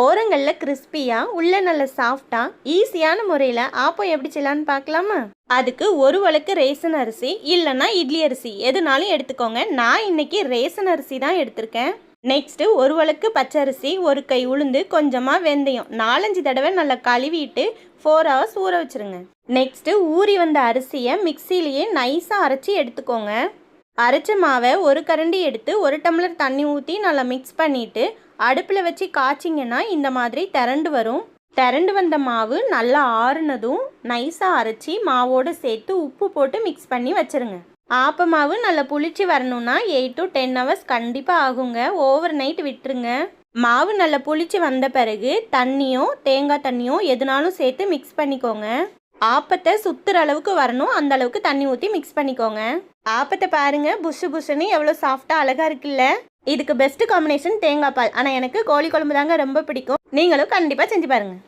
ஓரங்களில் கிறிஸ்பியாக உள்ளே நல்ல சாஃப்டாக ஈஸியான முறையில் ஆப்பம் எப்படி செய்யலான்னு பார்க்கலாமா? அதுக்கு ஒரு வழக்கு ரேசன் அரிசி இல்லைன்னா இட்லி அரிசி. எதுனாலும் எடுத்துக்கோங்க. நான் இன்னைக்கு ரேசன் அரிசி தான் எடுத்திருக்கேன். நெக்ஸ்ட்டு ஒரு வழக்கு பச்சரிசி ஒரு கை உளுந்து கொஞ்சமாக வெந்தயம். நாலஞ்சு தடவை நல்லா கழுவிட்டு ஃபோர் ஹவர்ஸ் ஊற வச்சிருங்க. நெக்ஸ்ட்டு ஊறி வந்த அரிசியை மிக்சிலேயே நைஸாக அரைச்சி எடுத்துக்கோங்க. அரைச்ச மாவை ஒரு கரண்டி எடுத்து ஒரு டம்ளர் தண்ணி ஊற்றி நல்லா மிக்ஸ் பண்ணிவிட்டு அடுப்பில் வச்சு காய்ச்சிங்கன்னா இந்த மாதிரி திரண்டு வரும். திரண்டு வந்த மாவு நல்லா ஆறுனதும் நைஸாக அரைச்சி மாவோடு சேர்த்து உப்பு போட்டு மிக்ஸ் பண்ணி வச்சுருங்க. ஆப்ப மாவு நல்லா புளிச்சு வரணும்னா எயிட் டு டென் ஹவர்ஸ் கண்டிப்பாக ஆகுங்க. ஓவர் நைட் விட்டுருங்க. மாவு நல்லா புளிச்சு வந்த பிறகு தண்ணியோ தேங்காய் தண்ணியோ எதுனாலும் சேர்த்து மிக்ஸ் பண்ணிக்கோங்க. ஆப்பத்தை சுத்துற அளவுக்கு வரணும். அந்த அளவுக்கு தண்ணி ஊற்றி மிக்ஸ் பண்ணிக்கோங்க. ஆப்பத்தை பாருங்க புஷு புஷுன்னு எவ்வளோ சாஃப்டாக அழகா இருக்குல்ல. இதுக்கு பெஸ்ட் காம்பினேஷன் தேங்காய் பால். ஆனால் எனக்கு கோழி குழம்பு தாங்க ரொம்ப பிடிக்கும். நீங்களும் கண்டிப்பாக செஞ்சு பாருங்கள்